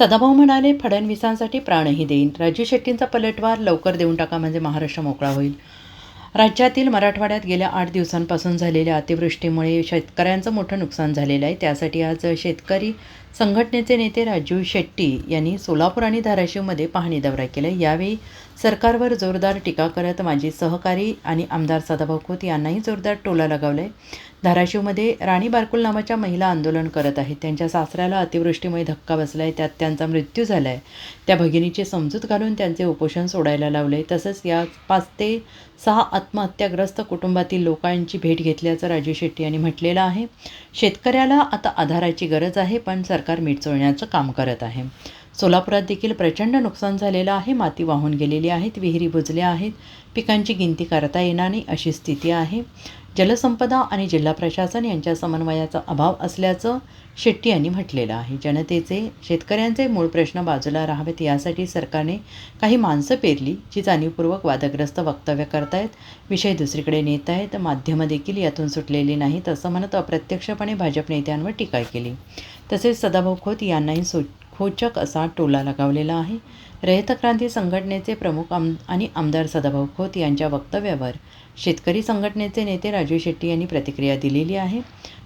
सदाभाऊ म्हणाले फडणवीसांसाठी प्राणही देईन. राजू शेट्टींचा पलटवार लवकर देऊन टाका म्हणजे महाराष्ट्र मोकळा होईल. राज्यातील मराठवाड्यात गेल्या आठ दिवसांपासून झालेल्या अतिवृष्टीमुळे शेतकऱ्यांचं मोठं नुकसान झालेलं आहे. त्यासाठी आज शेतकरी संघटनेचे नेते राजीव शेट्टी यांनी सोलापूर आणि धाराशिवमध्ये पाहणी दौरा केला. यावेळी सरकारवर जोरदार टीका करत माजी सहकारी आणि आमदार सदाभाऊ खोत यांनाही जोरदार टोला लगावला आहे धाराशिवमध्ये राणी बारकुल नावाच्या महिला आंदोलन करत आहेत. त्यांच्या सासऱ्याला अतिवृष्टीमुळे धक्का बसला आहे त्यात त्यांचा मृत्यू झाला आहे त्या भगिनीची समजूत घालून त्यांचे उपोषण सोडायला लावले तसंच या पाच ते सहा आत्महत्याग्रस्त कुटुंबातील लोकांची भेट घेतल्याचं राजू शेट्टी यांनी म्हटलेलं आहे. शेतकऱ्याला आता आधाराची गरज आहे पण सरकार मीठ काम करत आहे. सोलापुरात देखील प्रचंड नुकसान झालेलं आहे. माती वाहून गेलेली आहेत विहिरी बुजल्या आहेत पिकांची गिनती करता येणार नाही अशी स्थिती आहे. जलसंपदा आणि जिल्हा प्रशासन यांच्या समन्वयाचा अभाव असल्याचं शेट्टी यांनी म्हटलेलं आहे. जनतेचे शेतकऱ्यांचे मूळ प्रश्न बाजूला राहावेत यासाठी सरकारने काही माणसं पेरली जी जाणीवपूर्वक वादग्रस्त वक्तव्य करतायत. विषय दुसरीकडे नेत आहेत माध्यमं देखील यातून सुटलेली नाहीत असं म्हणत अप्रत्यक्षपणे भाजप नेत्यांवर टीका केली. तसेच सदाभाऊ खोत यांनाही सु खोचक असा टोला लगावलेला आहे. रयत क्रांती संघटनेचे प्रमुख आम आणि आमदार सदाभाऊ खोत यांच्या वक्तव्यावर शेतकरी संघटनेचे नेते राजू शेट्टी यांनी प्रतिक्रिया दिलेली आहे.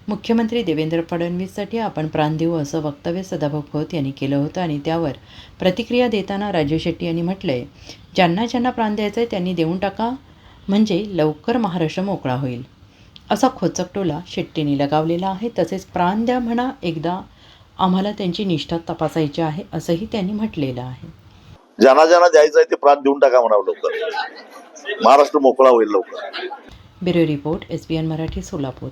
मुख्यमंत्री देवेंद्र फडणवीससाठी आपण प्राण देऊ असं वक्तव्य सदाभाऊ खोत यांनी केलं होतं आणि त्यावर प्रतिक्रिया देताना राजू शेट्टी यांनी म्हटलं आहे ज्यांना ज्यांना प्राण द्यायचं आहे त्यांनी देऊन टाका म्हणजे लवकर महाराष्ट्र मोकळा होईल. असा खोचक टोला शेट्टीने लगावलेला आहे. तसेच प्राण द्या म्हणा एकदा आम्हाला त्यांची निष्ठा तपासायची आहे असंही त्यांनी म्हटलेलं आहे. ज्यांना ज्यांना द्यायचं आहे ते प्राण देऊन टाका म्हणावं लवकर. महाराष्ट्र मोकळा होईल लवकर. Bureau report S B N Marathi Solapur.